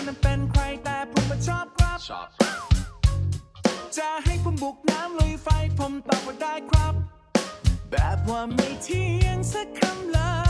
คุณน่ะเป็นใครแต่ผมมาชอบครับ Shop. จะให้ผมบุกน้ำลุยไฟผมตอบว่าได้ครับ แบบว่าไม่เที่ยงสักคำเลยอย่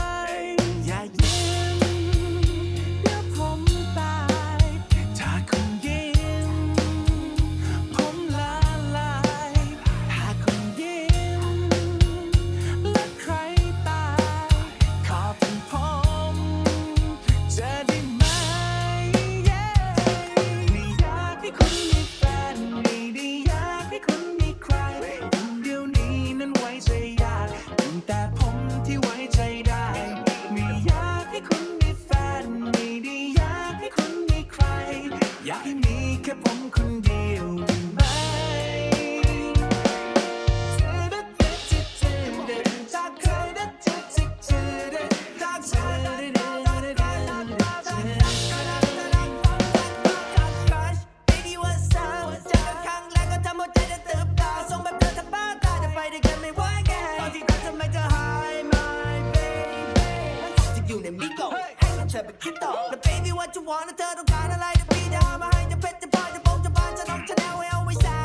เธอเป็นคิดต่อแล้ว baby what you want เธอต้องการอะไรเดี๋ยวพี่จะหามาให้จะเพชรจะพลอยจะบงจะบานจะน้องจะแนวให้เอาไว้ใส่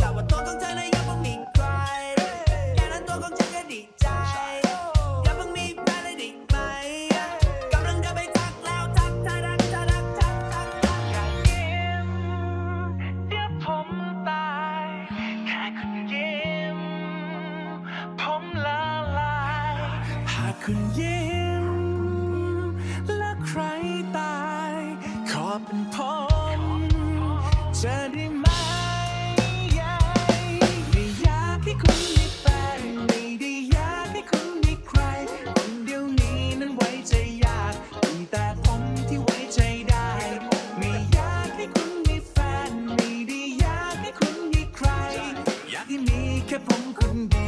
แต่ว่าตัวของเธอน่ะยังไม่มีใครแค่นั้นตัวของฉันก็ดีใจอย่าเพิ่งมีแฟนเลยได้ไหมกำลังจะไปทักแล้วทักทักทักทักทักทักทักทักอย่ายิ้มเดี๋ยวผมตายแค่คุณยิ้มผมละลายหากคุณยิ้ม อบเป็นผมเธได้ไหมยัยไม่อยากให้คุณมีแฟนไม่ได้อยากให้คุณมีใคร คนเดียวนี้นั้นไว้ใจยากมีแต่ผมที่ไว้ใจได้ ไม่อยากให้คุณมีแฟนไม่ได้อยากให้คุณมีใคร อยากที่มีแค่ผมคนเดียว